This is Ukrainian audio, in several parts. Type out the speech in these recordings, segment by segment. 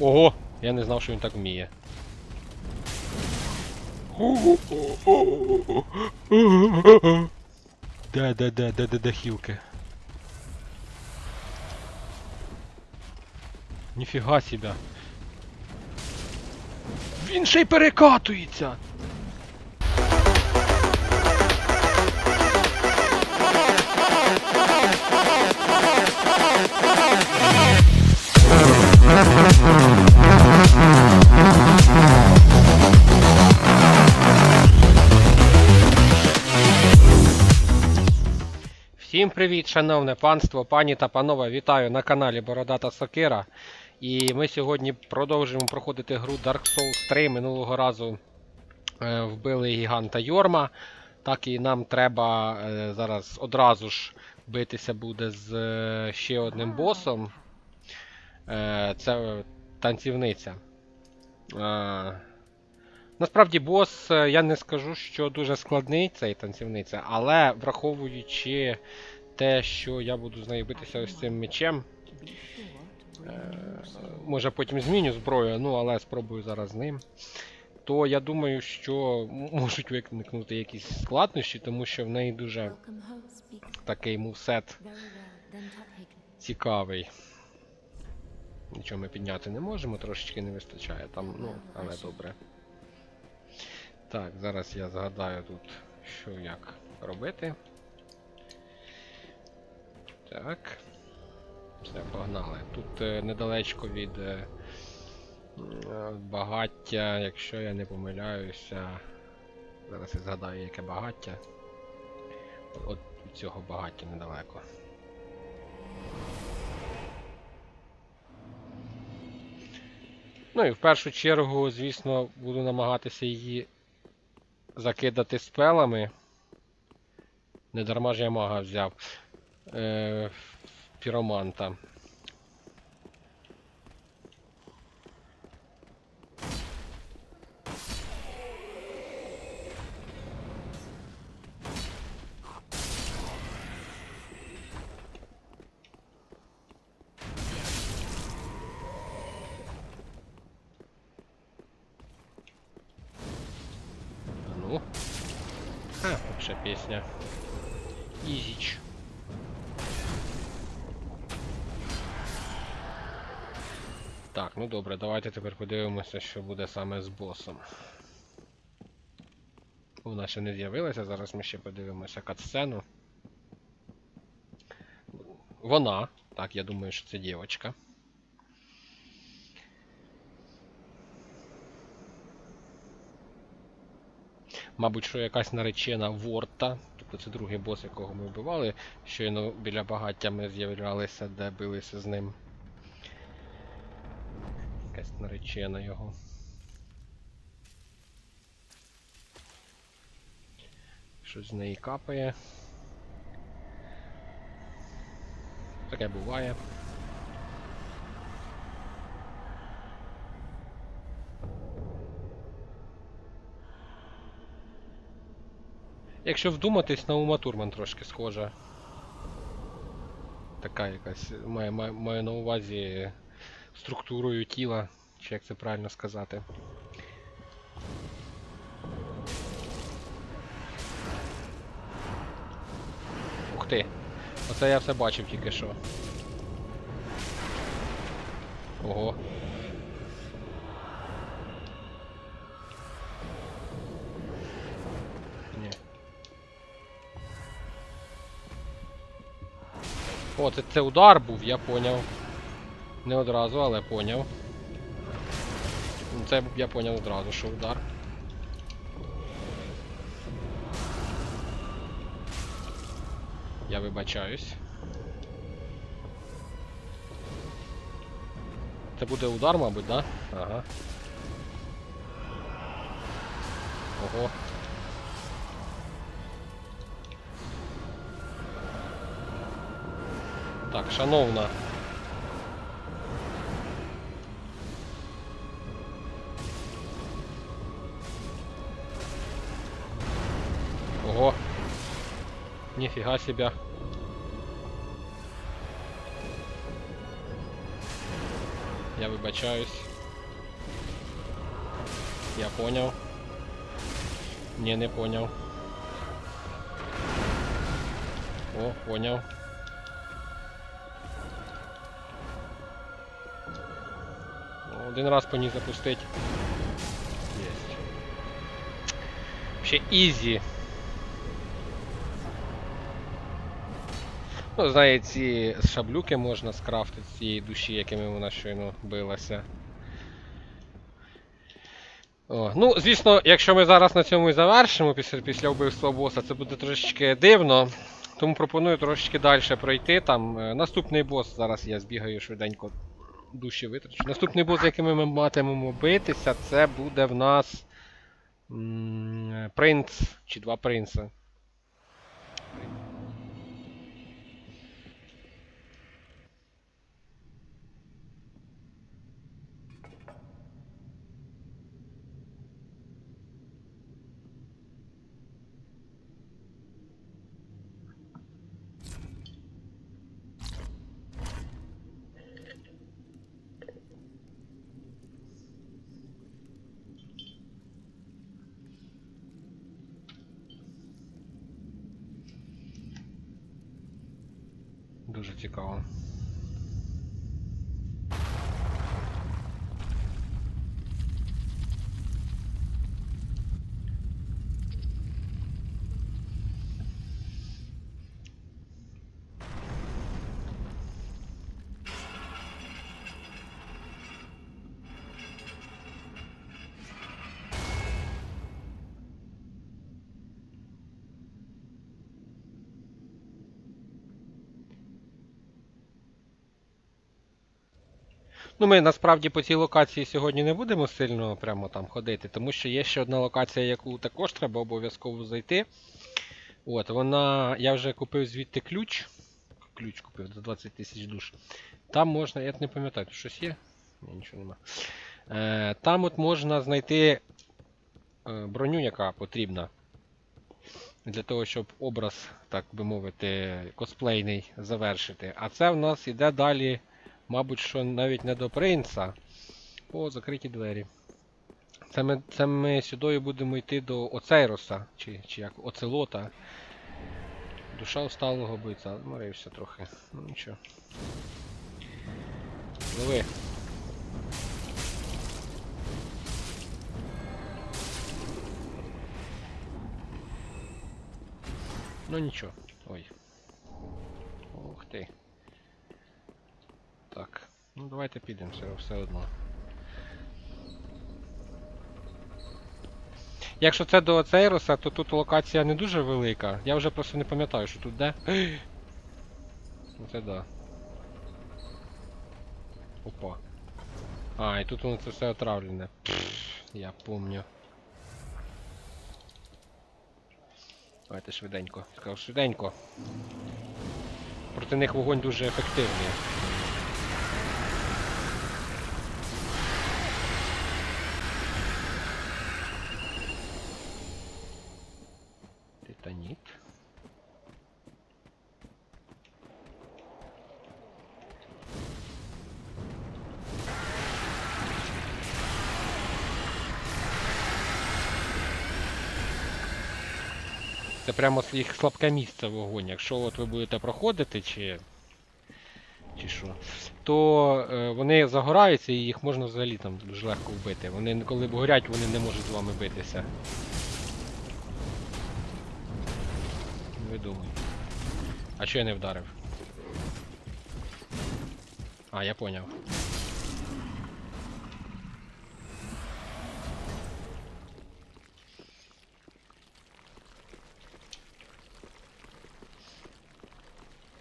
Ого! Я не знав, що він так вміє. Де, де, де, де, де, де хілки? Ніфіга себе. Він ще й перекатується! Всім привіт, шановне панство, пані та панове, вітаю на каналі Бородата Сокира. І ми сьогодні продовжуємо проходити гру Dark Souls 3. Минулого разу е, вбили гіганта Йорма. Так і нам треба е, зараз одразу ж битися буде з е, ще одним босом. Е, це танцівниця. Е, Насправді, бос, е, я не скажу, що дуже складний цей танцівниця, але враховуючи те, що я буду з нею битися ось цим мечем, може потім зміню зброю, ну але спробую зараз з ним. То я думаю, що можуть виникнути якісь складнощі, тому що в неї дуже такий мувсет цікавий. Нічого ми підняти не можемо, трошечки не вистачає там, ну, але добре. Так, зараз я згадаю тут, що як робити. Так. Все, погнали. Тут е, недалечко від е, е, багаття, якщо я не помиляюся. Зараз я згадаю, яке багаття. От цього багаття недалеко. Ну і в першу чергу, звісно, буду намагатися її закидати спелами. Не дарма ж я мага взяв. Е, піроманта. А ну. Ще пісня. Ізіч. Так, ну добре, давайте тепер подивимося, що буде саме з босом. Вона ще не з'явилася, зараз ми ще подивимося катсцену. Вона, так, я думаю, що це дівчинка. Мабуть, що якась наречена Ворта. Тобто це другий бос, якого ми вбивали. Щойно біля багаття ми з'являлися, де билися з ним. Якась наречена його. Щось з неї капає. Таке буває. Якщо вдуматись, на Ума Турман трошки схожа. Така якась. Має, має, має на увазі структурою тіла, чи як це правильно сказати. Ух ти! Оце я все бачив тільки що. Ого. О, це, це удар був, я поняв. Не одразу, але поняв. Це я поняв одразу, що удар. Я вибачаюсь. Це буде удар, мабуть, да? Ага. Ого. Так, шановна. Ого. Нифига себе. Я вибачаюсь. я поняв. Ні, не поняв. О, поняв. Один раз по ній запустить. Єсть. Ще ізі. Ну, знає, ці шаблюки можна скрафтити з цієї душі, якими вона щойно билася. О, ну, звісно, якщо ми зараз на цьому і завершимо після, після вбивства боса, це буде трошечки дивно. Тому пропоную трошечки далі пройти. Там е, наступний бос, зараз я збігаю швиденько душі витрачу. Наступний бос, з якими ми матимемо битися, це буде в нас м, принц чи два принца. Дуже цікаво. Ну, ми насправді по цій локації сьогодні не будемо сильно прямо там ходити, тому що є ще одна локація, яку також треба обов'язково зайти. От, вона. Я вже купив звідти ключ. Ключ купив за 20 тисяч душ. Там можна, я не пам'ятаю, щось є? Ні, нічого нема. Е, там от можна знайти е, броню, яка потрібна. Для того, щоб образ, так би мовити, косплейний завершити. А це в нас іде далі Мабуть, що навіть не до принца. О, закриті двері. Це ми, це ми сюди будемо йти до Оцейроса, чи, чи як Оцелота. Душа усталого бойця. Зморився трохи. Ну нічого. Лови. Ну нічого. Ой. Ух ти. Ну давайте підемо все, все одно. Якщо це до Цейроса, то тут локація не дуже велика. Я вже просто не пам'ятаю, що тут де. Оце да. Опа. А, і тут воно це все отравлене. Я помню. Давайте швиденько. Сказав швиденько. Проти них вогонь дуже ефективний. Це прямо їх слабке місце вогонь. Якщо от ви будете проходити чи. Чи що, то е, вони загораються і їх можна взагалі там дуже легко вбити. Вони коли горять, вони не можуть з вами битися. Видумуй. А що я не вдарив? А, я поняв.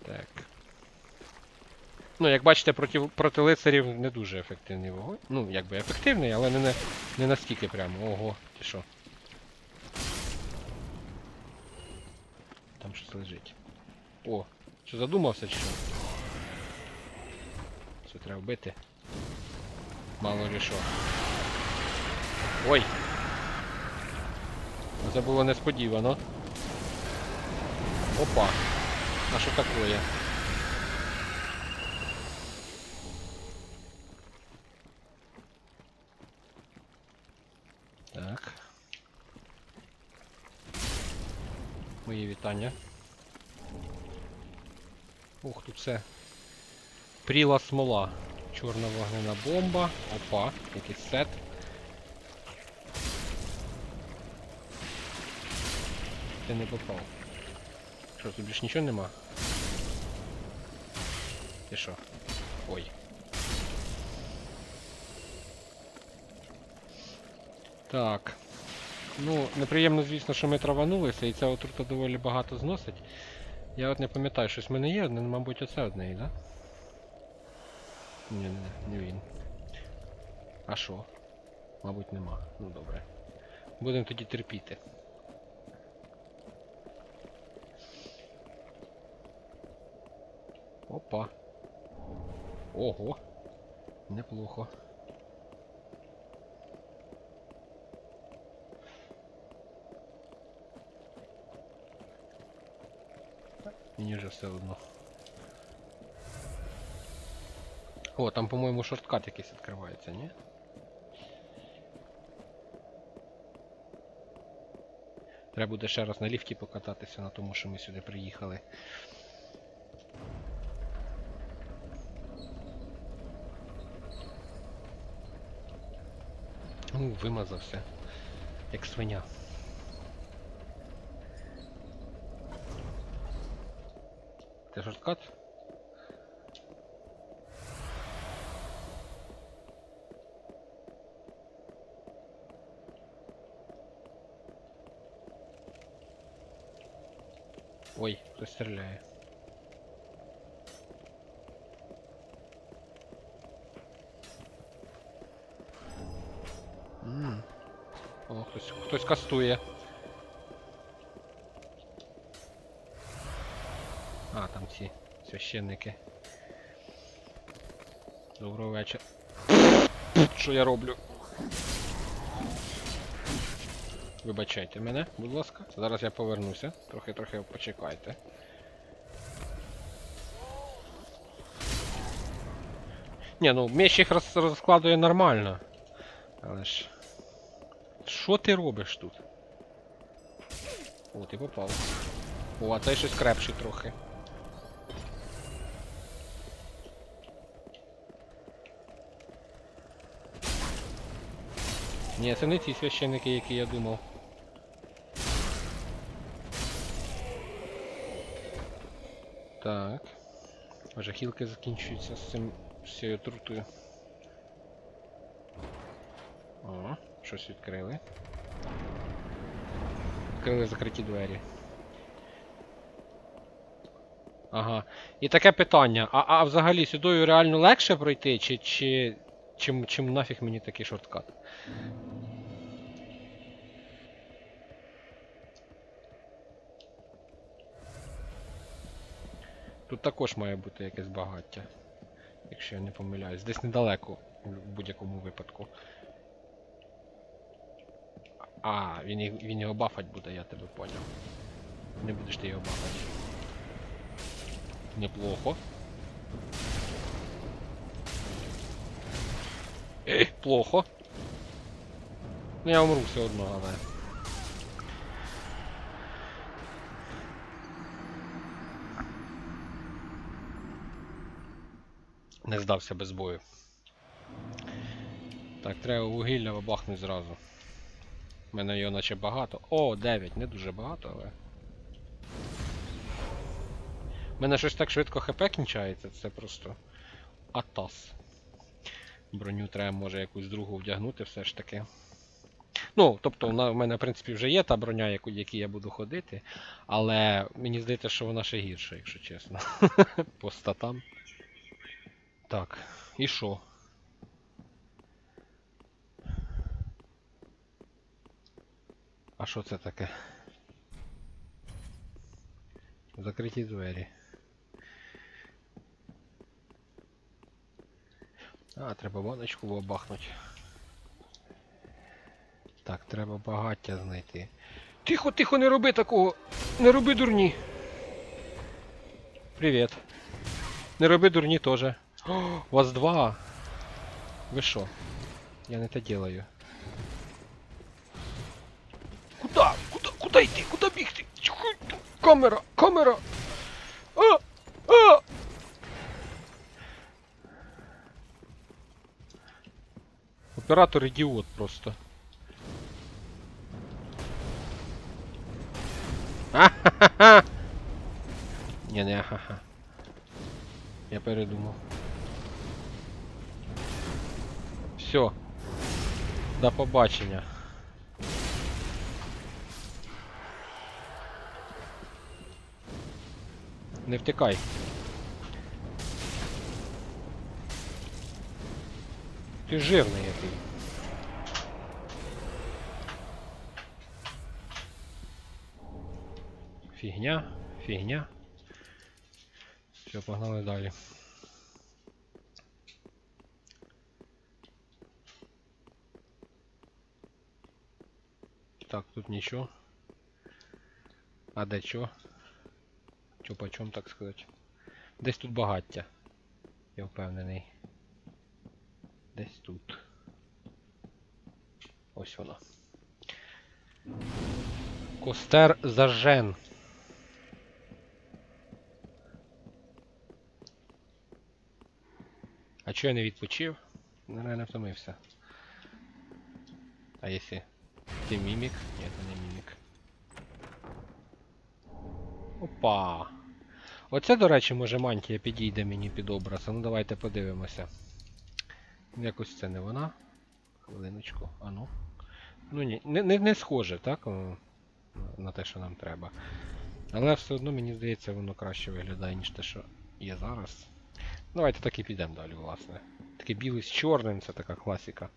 Так. Ну, як бачите, проти, проти лицарів не дуже ефективний вогонь. Ну, якби ефективний, але не, не, настільки прямо. Ого, ти що? Там щось лежить. О, що задумався чи що? Це треба вбити. Мало ли що. Ой! Це було несподівано. Опа! А що таке? Мої вітання. Ух, тут все. Пріла смола. Чорна вогнена бомба. Опа, якийсь сет. Ти не попав. Що, тут більш нічого нема? Ти що? Ой. Так. Ну, неприємно, звісно, що ми траванулися, і ця отрута доволі багато зносить. Я от не пам'ятаю, щось в мене є одне, ну, мабуть, оце одне, да? Ні, не, не він. А що? Мабуть, нема. Ну добре. Будемо тоді терпіти. Опа. Ого. Неплохо. Мені вже все одно. О, там, по-моєму, шорткат якийсь відкривається, ні? Треба буде ще раз на ліфті покататися на тому, що ми сюди приїхали. Ну, вимазався. Як свиня. Це шорткат? Ой, хтось стріляє. М. О, хтось, хтось кастує. Ці священники. Доброго вечора. Що я роблю? Вибачайте мене, будь ласка. Зараз я повернуся. Трохи-трохи почекайте. Ні, ну меч їх роз, розкладує нормально. Але ж. Що ти робиш тут? О, ти попав. О, а цей щось крепший трохи. Ні, це не ті священники, які я думав. Так. Вже хілки закінчуються з цим з трутою. О, щось відкрили. Відкрили закриті двері. Ага. І таке питання. А, а взагалі сюдою реально легше пройти, чи, чи чим, чим нафіг мені такий шорткат? Тут також має бути якесь багаття. Якщо я не помиляюсь. Десь недалеко в будь-якому випадку. А, він, він його бафать буде, я тебе поняв. Не будеш ти його бафати. Неплохо. Ех, плохо. Ну я умру все одно, але. Не здався без бою. Так, треба вугілля вибахнути зразу. У мене його наче багато. О, 9, не дуже багато, але. У мене щось так швидко хп кінчається, це просто атас. Броню треба може якусь другу вдягнути все ж таки. Ну, тобто, вона в мене, в принципі, вже є та броня, яку, якій я буду ходити, але мені здається, що вона ще гірша, якщо чесно. По статам. Так, і що? А що це таке? Закриті двері. А, треба баночку бабахнуть. Так, треба багаття знайти. Тихо, тихо, не роби такого! Не роби дурні! Привіт. Не роби дурні теж. О, вас два. Ви що? Я не те делаю. Куда? Куда? Куда йти? Куда бігти? Камера! Камера! А! Оператор ідіот просто. Ахахаха! Ні, не ахаха. Я передумав. Все. До побачення. Не втикай. Ти жирний який. Фігня, фігня. Все, погнали далі. Так, тут нічого. А де чо? Чо по чому, так сказати? Десь тут багаття. Я впевнений. Десь тут. Ось воно. Костер зажен. А чого я не відпочив? Наверное, втомився. А якщо ти мімік? Ні, це не мімік. Опа! Оце, до речі, може мантія підійде мені під образ. Ну давайте подивимося. Якось це не вона. Хвилиночку, а ну. Ні, не, не, не схоже, так? На те, що нам треба. Але все одно мені здається, воно краще виглядає, ніж те, що є зараз. Давайте так і підемо далі, власне. Таке біле з чорним, це така класика.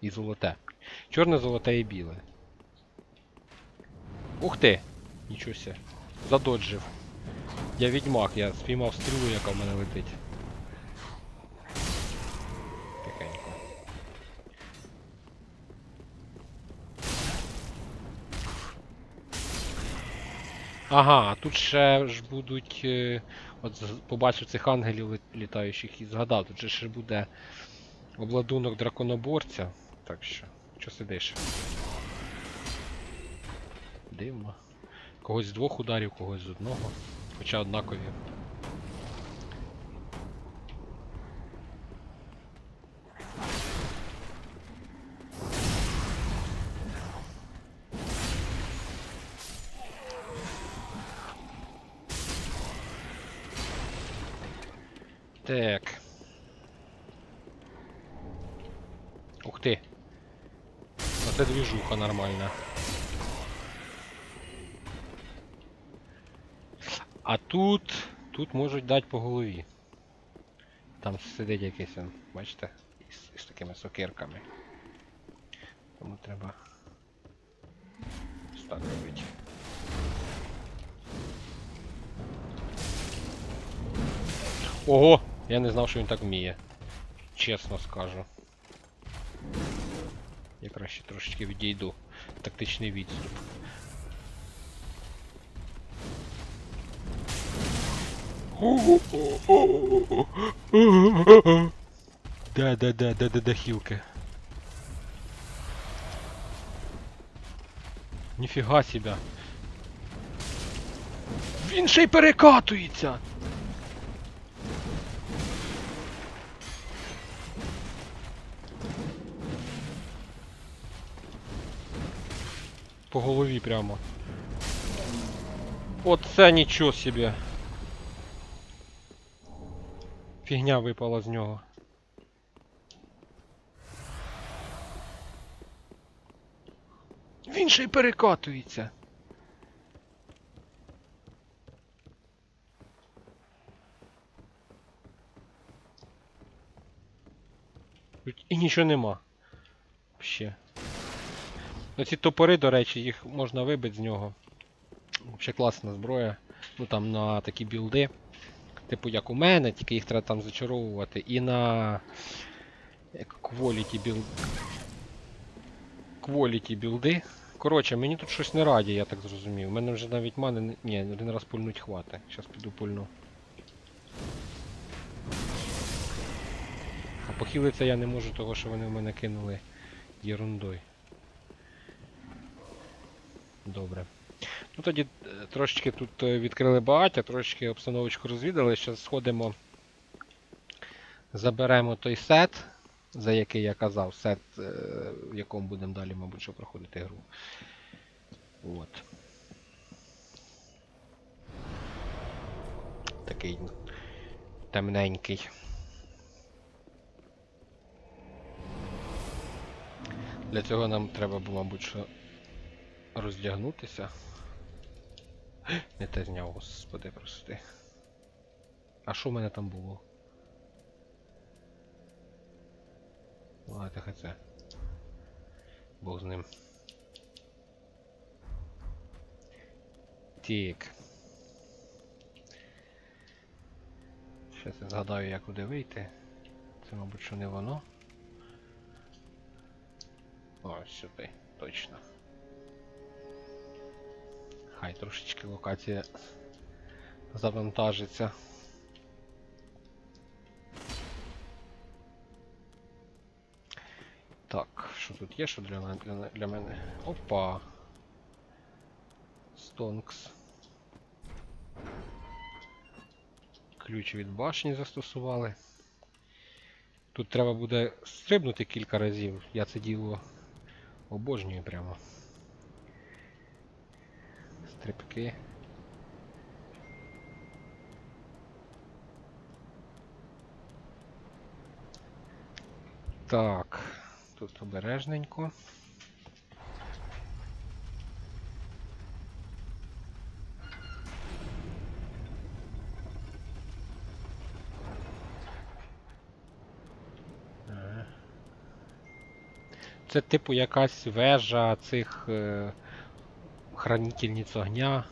І золоте. Чорне, золоте і біле. Ух ти! Нічого ся. Задоджив. Я відьмак, я спіймав стрілу, яка в мене летить. Ага, тут ще ж будуть. е, От побачив цих ангелів літаючих і згадав, тут же ще буде обладунок драконоборця. Так що, що сидиш? Дивно. Когось з двох ударів, когось з одного. Хоча однакові. Так. Ух ти. Оце двіжуха. А тут. Тут можуть дати по голові. Там сидить якийсь, он, бачите, із, із такими сокирками. Тому треба. Так. Ого! Я не знав, що він так вміє. Чесно скажу. Я краще трошечки відійду. Тактичний відступ. Да, да, да, да, да, да, хілки. Ніфіга себе. Він ще й перекатується! По голові прямо. Оце нічого собі. Фігня випала з нього. Він ще й перекатується. І нічого нема. Ще. Оці топори, до речі, їх можна вибити з нього. Взагалі класна зброя. Ну там на такі білди. Типу як у мене, тільки їх треба там зачаровувати. І на quality build. Quality білди. Коротше, мені тут щось не раді, я так зрозумів. У мене вже навіть мани. Ні, один раз пульнуть хвати. Зараз піду пульну. А похилитися я не можу, того що вони в мене кинули ерундой. Добре. Ну тоді е, трошечки тут е, відкрили багаття, трошечки обстановочку розвідали. Зараз сходимо, заберемо той сет, за який я казав, сет, е, в якому будемо далі, мабуть, що проходити гру. От. Такий темненький. Для цього нам треба було, мабуть, що роздягнутися. Не те зняв, господи, прости. А що в мене там було? Ладно, хай це. Бог з ним. Тік. Щас я згадаю, як куди вийти. Це, мабуть, що не воно. О, сюди, точно. Хай трошечки локація завантажиться. Так, що тут є, що для? Для, для мене? Опа! Стонкс. Ключ від башні застосували. Тут треба буде стрибнути кілька разів. Я це діло обожнюю прямо. Стрибки. Так, тут обережненько. Це типу якась вежа цих хранительниць огня.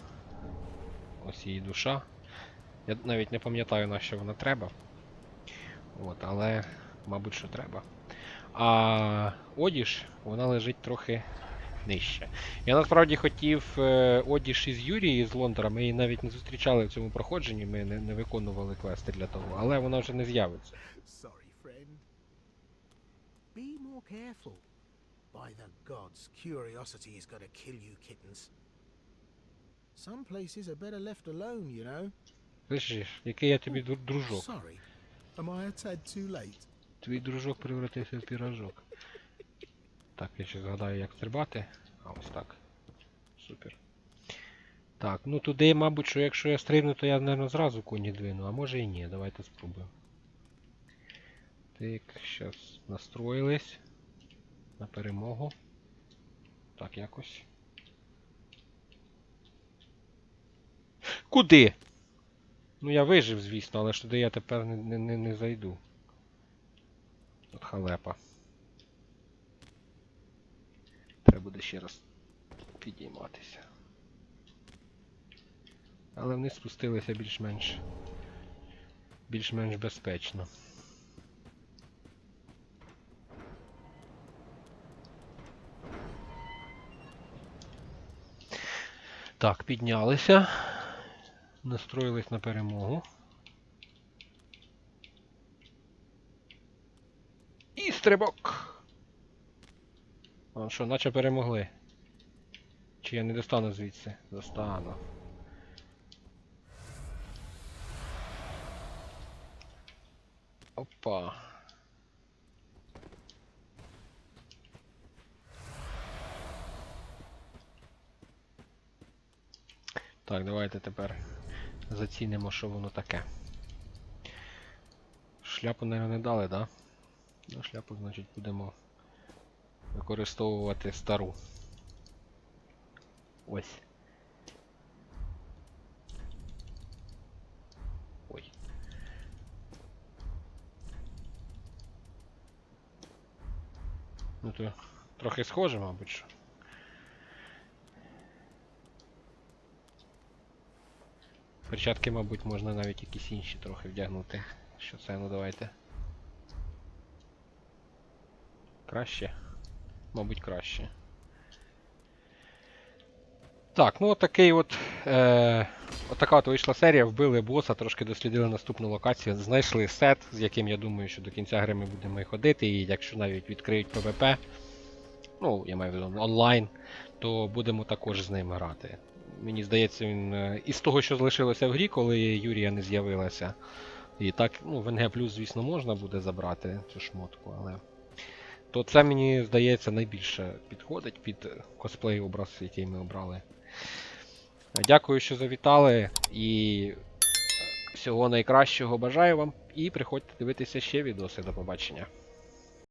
Ось її душа. Я навіть не пам'ятаю на що вона треба. От, але, мабуть, що треба. А одіж, вона лежить трохи нижче. Я насправді хотів е, одіж із Юрії з Лондора, ми її навіть не зустрічали в цьому проходженні, ми не, не виконували квести для того, але вона вже не з'явиться. By the gods, curiosity is to kill you kittens. Some places are better left alone, you know. Слышиш, який я тобі дружок. Sorry. Am I a tad too late? Твій дружок превратився в пірожок. Так, я ще згадаю, як стрибати. А ось так. Супер. Так, ну туди, мабуть, що якщо я стрибну, то я, мабуть, зразу коні двину, а може і ні. Давайте спробуємо. Так, зараз настроїлись. На перемогу. Так, якось. Куди? Ну я вижив, звісно, але ж туди я тепер не, не, не, не зайду. От халепа. Треба буде ще раз підійматися. Але вниз спустилися більш-менш більш-менш безпечно. Так, піднялися. Настроїлись на перемогу. І стрибок. А що, наче перемогли. Чи я не достану звідси? Достану. Опа. Так, давайте тепер зацінимо, що воно таке. Шляпу, мабуть, не дали, так? Да? Шляпу, значить, будемо використовувати стару. Ось. Ой. Ну то трохи схоже, мабуть. що. Перчатки, мабуть, можна навіть якісь інші трохи вдягнути. Що це, ну давайте. Краще? Мабуть, краще. Так, ну отакий от. Е, отака от вийшла серія. Вбили боса, трошки дослідили наступну локацію. Знайшли сет, з яким я думаю, що до кінця гри ми будемо і ходити. І якщо навіть відкриють PvP, ну, я маю в виду онлайн, то будемо також з ним грати. Мені здається, він е, із того, що залишилося в грі, коли Юрія не з'явилася. І так, ну, в НГ звісно, можна буде забрати цю шмотку, але. То це мені здається найбільше підходить під косплей образ, який ми обрали. Дякую, що завітали, і всього найкращого бажаю вам. І приходьте дивитися ще відоси. До побачення.